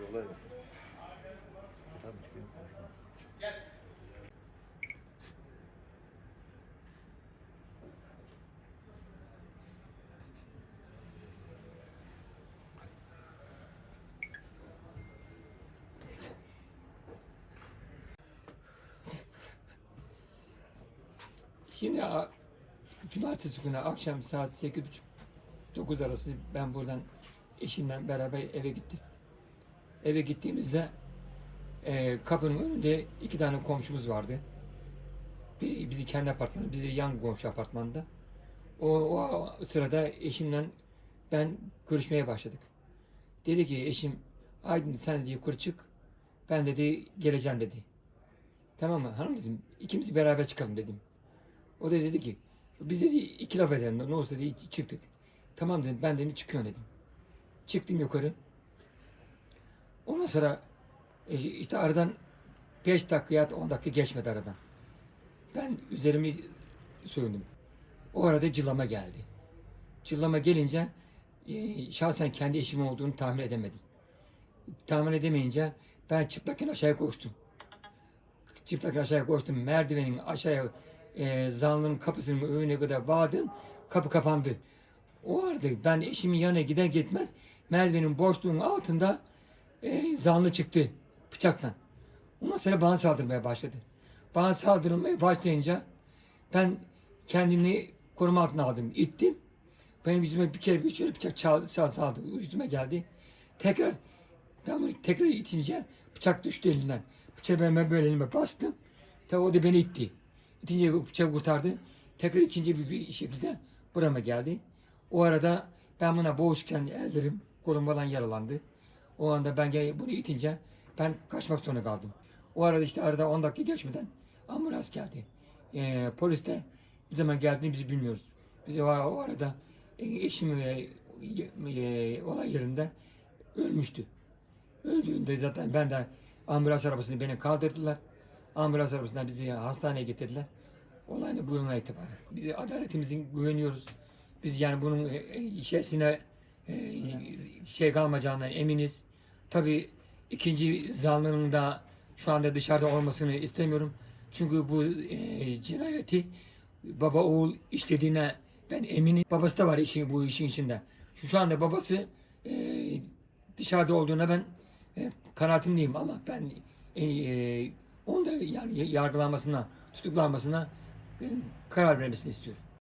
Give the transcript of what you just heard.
Yollar yok. Tabii çıkayım konuşma. Gel. Şimdi cumartesi günü akşam saat 8.30-9 arası ben buradan eşimle beraber eve gittik. Eve gittiğimizde e, kapının önünde iki tane komşumuz vardı. Biri bizi kendi apartmanı, bizi yan komşu apartmanda. O, o sırada eşimle ben görüşmeye başladık. Dedi ki eşim Aydın sen dedi yukarı çık. Ben dedi geleceğim dedi. Tamam mı hanım dedim. ikimiz beraber çıkalım dedim. O da dedi ki biz dedi iki laf edelim. Ne olsa dedi çık dedi. Tamam dedim ben dedim çıkıyorum dedim. Çıktım yukarı. Ondan sonra e, işte aradan 5 dakika ya 10 dakika geçmedi aradan. Ben üzerimi soyundum. O arada cılama geldi. Cılama gelince e, şahsen kendi eşim olduğunu tahmin edemedim. Tahmin edemeyince ben çıplakken aşağıya koştum. Çıplakken aşağıya koştum. Merdivenin aşağıya e, zanlının kapısının önüne kadar vardım. Kapı kapandı. O arada ben eşimin yanına gider gitmez merdivenin boşluğunun altında e, zanlı çıktı bıçaktan. Ondan sonra bana saldırmaya başladı. Bana saldırmaya başlayınca ben kendimi koruma altına aldım. ittim. Benim yüzüme bir kere bir şöyle bıçak çaldı, saldı. Yüzüme geldi. Tekrar ben bunu tekrar itince bıçak düştü elinden. Bıçağı ben böyle elime bastım. Tabi o da beni itti. İtince bıçağı kurtardı. Tekrar ikinci bir, bir şekilde burama geldi. O arada ben buna boğuşken ellerim, kolum falan yaralandı. O anda ben gene bunu itince ben kaçmak zorunda kaldım. O arada işte arada 10 dakika geçmeden ambulans geldi. Ee, polis de ne zaman geldiğini biz bilmiyoruz. Biz o, o arada e, eşim e, e, olay yerinde ölmüştü. Öldüğünde zaten ben de ambulans arabasını beni kaldırdılar. Ambulans arabasından bizi hastaneye getirdiler. Olayını bununla itibaren. Biz adaletimizin güveniyoruz. Biz yani bunun e, e, şeysine e, şey kalmayacağından eminiz. Tabii ikinci zanlının da şu anda dışarıda olmasını istemiyorum. Çünkü bu e, cinayeti baba oğul işlediğine ben eminim. Babası da var işin, bu işin içinde. Şu, şu anda babası e, dışarıda olduğuna ben e, kanaatimdeyim ama ben e, e, onu da yani yargılanmasına, tutuklanmasına e, karar vermesini istiyorum.